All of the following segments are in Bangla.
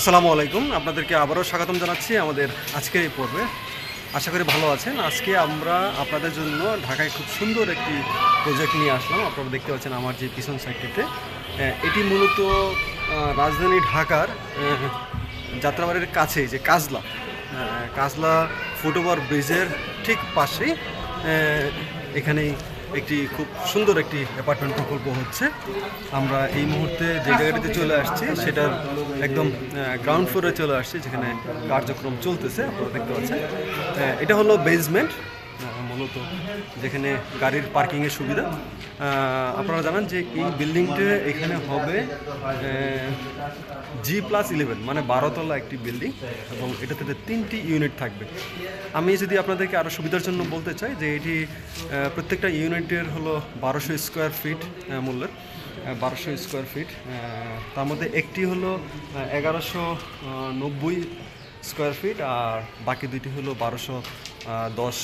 আসসালামু আলাইকুম। আপনাদেরকে আবারও স্বাগতম জানাচ্ছি আমাদের আজকের এই পর্বে। আশা করি ভালো আছেন। আজকে আমরা আপনাদের জন্য ঢাকায় খুব সুন্দর একটি প্রজেক্ট নিয়ে আসলাম। আপনারা দেখতে পাচ্ছেন আমার যে পিছন সাইডটিতে। এটি মূলত রাজধানী ঢাকার যাত্রাবাড়ির কাছে যে কাজলা। কাজলা ফুটওভার ব্রিজের ঠিক পাশেই এখানেই একটি খুব সুন্দর একটি অ্যাপার্টমেন্ট প্রকল্প হচ্ছে। আমরা এই মুহূর্তে যে জায়গাটিতে চলে আসছি, সেটার একদম গ্রাউন্ড ফ্লোরে চলে আসছি, যেখানে কার্যক্রম চলতেছে, আপনারা দেখতে পাচ্ছেন। এটা হলো বেসমেন্ট মূলত যেখানে গাড়ির পার্কিংয়ের সুবিধা। আপনারা জানেন যে এই বিল্ডিংটা এখানে হবে জি প্লাস ইলেভেন মানে বারোতলা একটি বিল্ডিং এবং এটাতে তিনটি ইউনিট থাকবে। আমি যদি আপনাদেরকে আরও সুবিধার জন্য বলতে চাই যে এটি প্রত্যেকটা ইউনিটের হলো বারোশো স্কোয়ার ফিট মূল্যের বারোশো স্কোয়ার ফিট তার মধ্যে একটি হলো এগারোশো নব্বই স্কোয়ার ফিট আর বাকি দুইটি হলো বারোশো দশ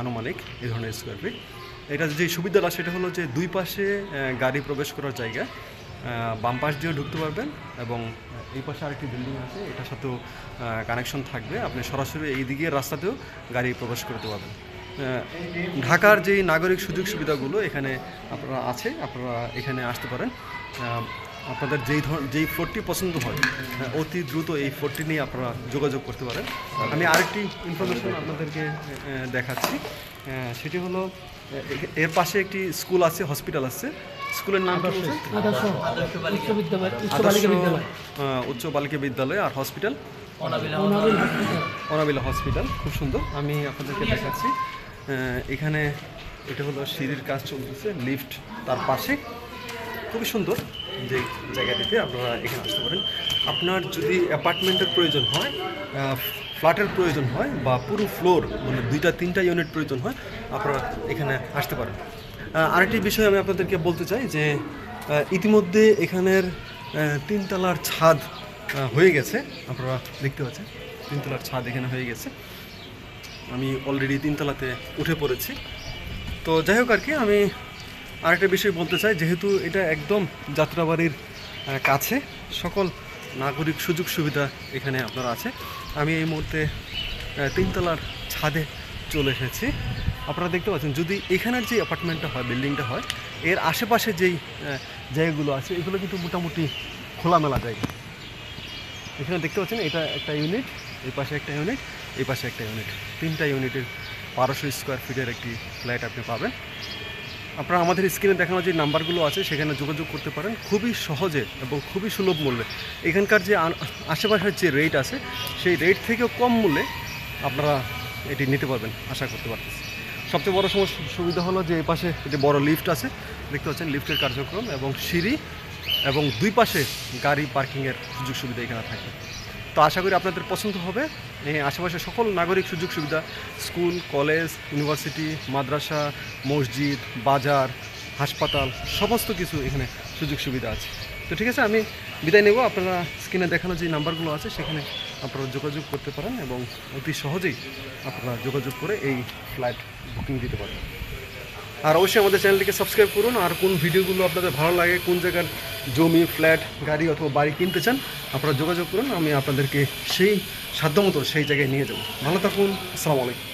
আনুমানিক এই ধরনের স্কোয়ার ফিট এটা যে সুবিধাটা, সেটা হলো যে দুই পাশে গাড়ি প্রবেশ করার জায়গা। বাম পাশ দিয়েও ঢুকতে পারবেন এবং এই পাশে আরেকটি বিল্ডিং আছে এটার সাথেও কানেকশন থাকবে। আপনি সরাসরি এই দিকের রাস্তাতেও গাড়ি প্রবেশ করতে পারবেন। ঢাকার যেই নাগরিক সুযোগ সুবিধাগুলো এখানে আপনারা আছে, আপনারা এখানে আসতে পারেন। আপনাদের যেই ধর যেই ফোরটি পছন্দ হয় অতি দ্রুত এই ফোরটি নিয়ে আপনারা যোগাযোগ করতে পারেন। আমি আরেকটি ইনফরমেশন আপনাদেরকে দেখাচ্ছি। সেটি হলো এর পাশে একটি স্কুল আছে হসপিটাল আছে। স্কুলের নাম উচ্চ বালিকা বিদ্যালয়। আহ, উচ্চ বালিকা বিদ্যালয় আর হসপিটাল অনাবিলা হসপিটাল খুব সুন্দর। আমি আপনাদেরকে দেখাচ্ছি। এখানে এটা হলো সিঁড়ির কাজ চলতেছে লিফট তার পাশে। খুবই সুন্দর। যে জায়গাটিতে আপনারা এখানে আসতে পারেন। আপনার যদি অ্যাপার্টমেন্টের প্রয়োজন হয় ফ্ল্যাটের প্রয়োজন হয় বা পুরো ফ্লোর মানে দুইটা, তিনটা ইউনিট প্রয়োজন হয়, আপনারা এখানে আসতে পারেন। আরেকটি বিষয় আমি আপনাদেরকে বলতে চাই যে ইতিমধ্যে এখানের তিনতলার ছাদ হয়ে গেছে। আপনারা দেখতে পাচ্ছেন, তিনতলার ছাদ এখানে হয়ে গেছে। আমি অলরেডি তিনতলাতে উঠে পড়েছি। তো যাই হোক আর কি, আমি আরেকটা বিষয় বলতে চাই, যেহেতু এটা একদম যাত্রাবাড়ির কাছে, সকল নাগরিক সুযোগ সুবিধা এখানে আপনার আছে। আমি এই মুহূর্তে তিনতলার ছাদে চলে এসেছি। আপনারা দেখতে পাচ্ছেন, যদি এখানের যে অ্যাপার্টমেন্টটা হয় বিল্ডিংটা হয়, এর আশেপাশে যেই জায়গাগুলো আছে, এগুলো কিন্তু মোটামুটি খোলামেলা জায়গা। এখানে দেখতে পাচ্ছেন, এটা একটা ইউনিট এই পাশে একটা ইউনিট এই পাশে একটা ইউনিট তিনটা ইউনিটের বারোশো স্কোয়ার ফিটের একটি ফ্ল্যাট আপনি পাবেন। আপনারা আমাদের স্ক্রিনে দেখানো যে নাম্বারগুলো আছে, সেখানে যোগাযোগ করতে পারেন। খুবই সহজে এবং খুবই সুলভ মূল্যে। এখানকার যে আশেপাশের যে রেট আছে, সেই রেট থেকেও কম মূল্যে আপনারা এটি নিতে পারবেন, আশা করতে পারতেছি। সবচেয়ে বড় সমস্যা সুবিধা হলো যে এই পাশে একটি বড় লিফট আছে, দেখতে পাচ্ছেন লিফটের কার্যক্রম এবং সিঁড়ি এবং দুই পাশে গাড়ি পার্কিংয়ের সুযোগ সুবিধা এখানে থাকে। তো আশা করি আপনাদের পছন্দ হবে। আশেপাশে সকল নাগরিক সুযোগ সুবিধা, স্কুল, কলেজ, ইউনিভার্সিটি, মাদ্রাসা, মসজিদ, বাজার, হাসপাতাল, সমস্ত কিছু এখানে সুযোগ সুবিধা আছে। তো ঠিক আছে, আমি বিদায় নেব। আপনারা স্ক্রিনে দেখানো যে নাম্বারগুলো আছে, সেখানে আপনারা যোগাযোগ করতে পারেন এবং অতি সহজেই আপনারা যোগাযোগ করে এই ফ্লাইট বুকিং দিতে পারেন আর অবশ্যই আমাদের চ্যানেলটিকে সাবস্ক্রাইব করুন। আর কোন ভিডিওগুলো আপনাদের ভালো লাগে, কোন জায়গার জমি, ফ্ল্যাট, গাড়ি অথবা বাড়ি কিনতে চান, আপনারা যোগাযোগ করুন, আমি আপনাদেরকে সেই সাধ্যমতো সেই জায়গায় নিয়ে যাব। ভালো থাকুন, আসসালামু আলাইকুম।